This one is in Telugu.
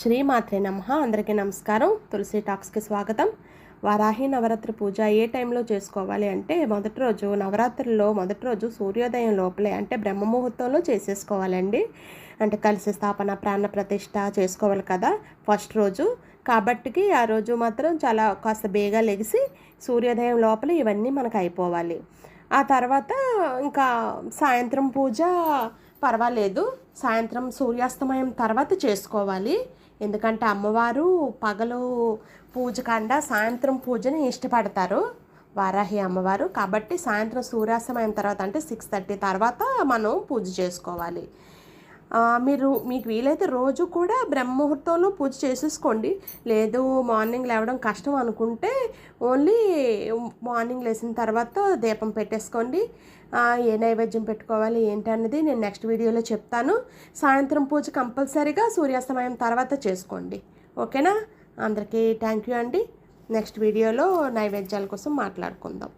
శ్రీమాత్రే నమ. అందరికీ నమస్కారం. తులసి టాక్స్కి స్వాగతం. వారాహి నవరాత్రి పూజ ఏ టైంలో చేసుకోవాలి అంటే మొదటి రోజు నవరాత్రుల్లో మొదటి రోజు సూర్యోదయం లోపలే అంటే బ్రహ్మ ముహూర్తంలో చేసేసుకోవాలండి. అంటే కలిసి స్థాపన ప్రాణ ప్రతిష్ట చేసుకోవాలి కదా ఫస్ట్ రోజు. కాబట్టికి ఆ రోజు మాత్రం చాలా కాస్త బేగా లెగిసి సూర్యోదయం లోపల ఇవన్నీ మనకు అయిపోవాలి. ఆ తర్వాత ఇంకా సాయంత్రం పూజ పర్వాలేదు. సాయంత్రం సూర్యాస్తమయం తర్వాత చేసుకోవాలి. ఎందుకంటే అమ్మవారు పగలు పూజ కాండ సాయంత్రం పూజని ఇష్టపడతారు. వారాహి అమ్మవారు. కాబట్టి సాయంత్రం సూర్యాస్తమయం తర్వాత అంటే సిక్స్ థర్టీ తర్వాత మనం పూజ చేసుకోవాలి. మీరు మీకు వీలైతే రోజు కూడా బ్రహ్మముహూర్తంలో పూజ చేసేసుకోండి. లేదు మార్నింగ్ లేవడం కష్టం అనుకుంటే ఓన్లీ మార్నింగ్ లేచిన తర్వాత దీపం పెట్టేసుకోండి. ఏ నైవేద్యం పెట్టుకోవాలి ఏంటి అన్నది నేను నెక్స్ట్ వీడియోలో చెప్తాను. సాయంత్రం పూజ కంపల్సరీగా సూర్యాస్తమయం తర్వాత చేసుకోండి. ఓకేనా? అందరికీ థ్యాంక్ యూ అండి. నెక్స్ట్ వీడియోలో నైవేద్యాల కోసం మాట్లాడుకుందాం.